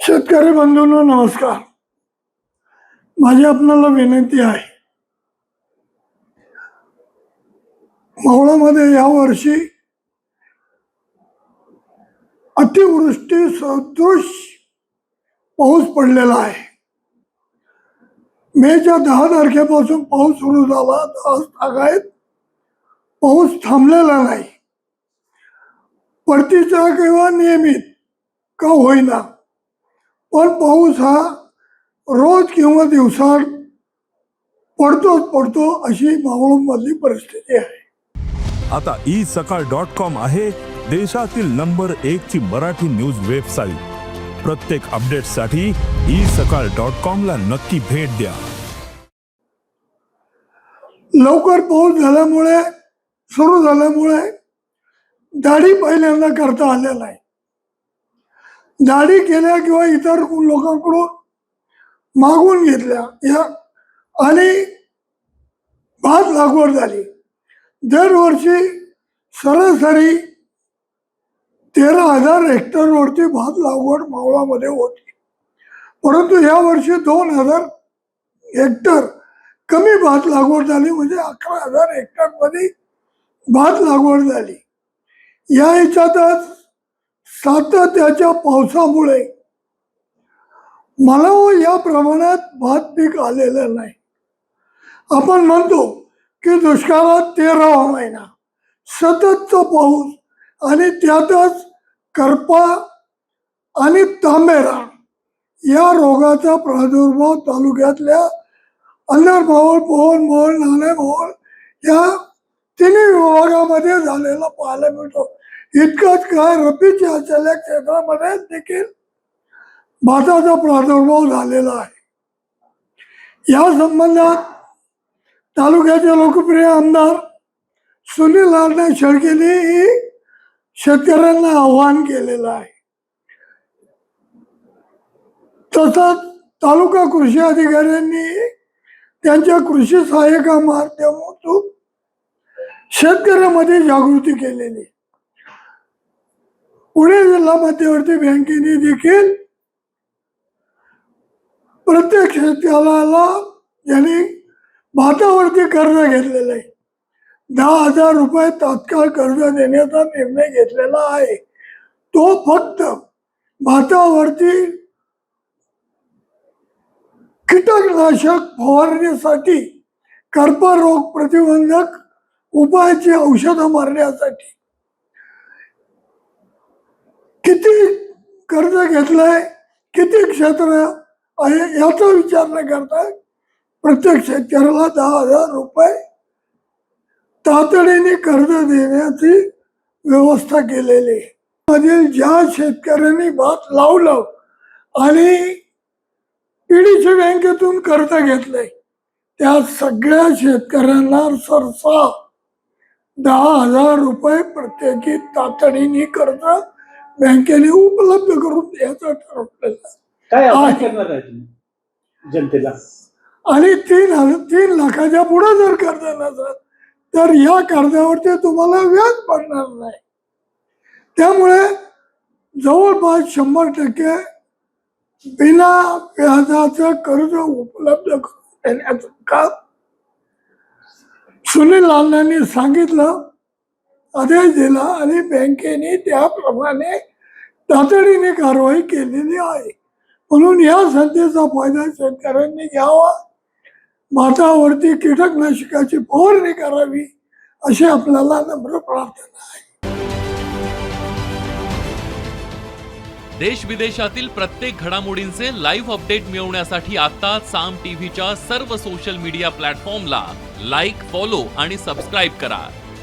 शेतकरी बंधूंनो नमस्कार. माझी आपणाला विनंती आहे मावळामध्ये यावर्षी अतिवृष्टी सदृश पाऊस पडलेला आहे. मेच्या दहा तारखेपासून पाऊस सुरू झाला आज तागायत पाऊस थांबलेला नाही. परतीचा किंवा नियमित का होईना. पण पाऊस हा रोज किंवा दिवसात पडतोच पडतो अशी मावळमधली परिस्थिती आहे. आता ई सकाळ डॉट कॉम आहे देशातील नंबर एक ची मराठी न्यूज वेबसाईट. प्रत्येक अपडेटसाठी ई सकाळ डॉट कॉम ला नक्की भेट द्या. लवकर पाऊस झाल्यामुळे सुरू झाल्यामुळे दाढी पहिल्यांदा करता आल्या नाही दाढी केल्या किंवा इतर लोकांकडून मागून घेतल्या या आणि भात लागवड झाली. दरवर्षी सरासरी तेरा हजार हेक्टरवरती भात लागवड मावळामध्ये होती. परंतु या वर्षी दोन हजार हेक्टर कमी भात लागवड झाली म्हणजे अकरा हजार हेक्टरमध्ये भात लागवड झाली. या ह्याच्यातच सातत्याच्या पावसामुळे मला या प्रमाणात भात पीक आलेलं नाही. आपण म्हणतो की दुष्काळात तेरावा महिना सततचा पाऊस आणि त्यातच करपा आणि तांबेरा या रोगाचा प्रादुर्भाव तालुक्यातल्या अंधार मावळ पोहण मोहोळ नाणे मोहोळ या तिन्ही विभागामध्ये झालेला पाहायला मिळतो. इतकंच काय रब्बीच्या असलेल्या क्षेत्रामध्ये देखील भाताचा प्रादुर्भाव झालेला आहे या संबंधात तालुक्याचे लोकप्रिय आमदार सुनील लालने शेळकेने शेतकऱ्यांना आव्हान केलेलं आहे तसंच तालुका कृषी अधिकाऱ्यांनी त्यांच्या कृषी सहाय्यका माध्यमातून शेतकऱ्यामध्ये जागृती केलेली आहे. पुणे जिल्हा मध्यवर्ती बँकेने देखील प्रत्येक शेतकऱ्याला यांनी भातावरती कर्ज घेतलेलं आहे. दहा हजार रुपये तात्काळ कर्ज देण्याचा निर्णय घेतलेला आहे. तो फक्त भातावरती कीटकनाशक फवारण्यासाठी कर्परोग प्रतिबंधक उपायाची औषधं मारण्यासाठी किती कर्ज घेतलंय किती क्षेत्र आहे याचा विचार न करता प्रत्येक शेतकऱ्याला दहा हजार रुपये तातडीने कर्ज देण्याची व्यवस्था केलेली आहे. मधील ज्या शेतकऱ्यांनी भात लावलं आणि पीडीसी बँकेतून कर्ज घेतलंय त्या सगळ्या शेतकऱ्यांना सरसा दहा हजार रुपये प्रत्येकी तातडीने कर्ज बँकेने उपलब्ध करून द्यायचं ठरवलेलं आहे. जनतेला? आणि तीन हजार तीन लाखाच्या पुढे जर कर्ज नसेल तर या कर्जावरती तुम्हाला व्याज पडणार नाही. त्यामुळे जवळपास शंभर टक्के बिना व्याजाचं कर्ज उपलब्ध करून देण्याचं काम सुनील अण्णांनी सांगितलं. आदेश दिला आणि बँकेने त्याप्रमाणे तातडीने कारवाई केलेली आहे. म्हणून या संधीचा फायदा शेतकऱ्यांनी घ्यावा. भातावरती कीटकनाशकाची फवारणी करावी अशी आपल्याला नम्र प्रार्थना आहे. देश विदेशातील प्रत्येक घडामोडींचे लाईव्ह अपडेट मिळवण्यासाठी आता साम टीव्हीच्या सर्व सोशल मीडिया प्लॅटफॉर्मला लाईक फॉलो आणि सबस्क्राईब करा.